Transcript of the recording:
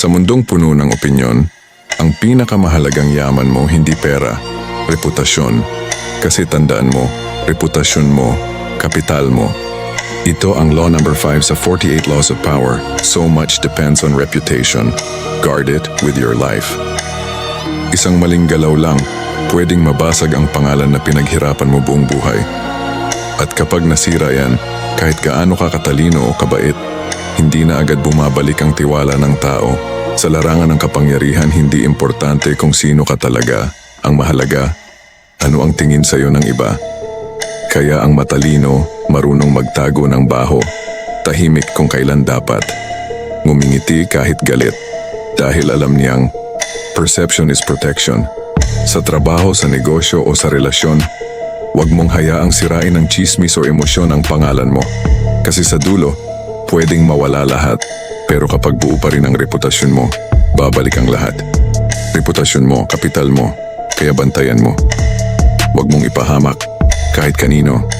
Sa mundong puno ng opinyon, ang pinakamahalagang yaman mo hindi pera, reputasyon. Kasi tandaan mo, reputasyon mo, kapital mo. Ito ang law number 5 sa 48 Laws of Power. So much depends on reputation. Guard it with your life. Isang maling galaw lang, pwedeng mabasag ang pangalan na pinaghirapan mo buong buhay. At kapag nasira yan, kahit gaano ka katalino o kabait, hindi na agad bumabalik ang tiwala ng tao. Sa larangan ng kapangyarihan, hindi importante kung sino ka talaga. Ang mahalaga, ano ang tingin sa'yo ng iba. Kaya ang matalino, marunong magtago ng baho. Tahimik kung kailan dapat. Ngumingiti kahit galit. Dahil alam niyang, perception is protection. Sa trabaho, sa negosyo o sa relasyon, Huwag mong hayaang sirain ng chismis o emosyon ang pangalan mo. Kasi sa dulo, pwedeng mawala lahat. Pero kapag buo pa rin ang reputasyon mo, babalik ang lahat. Reputasyon mo, kapital mo, kaya bantayan mo. Huwag mong ipahamak kahit kanino.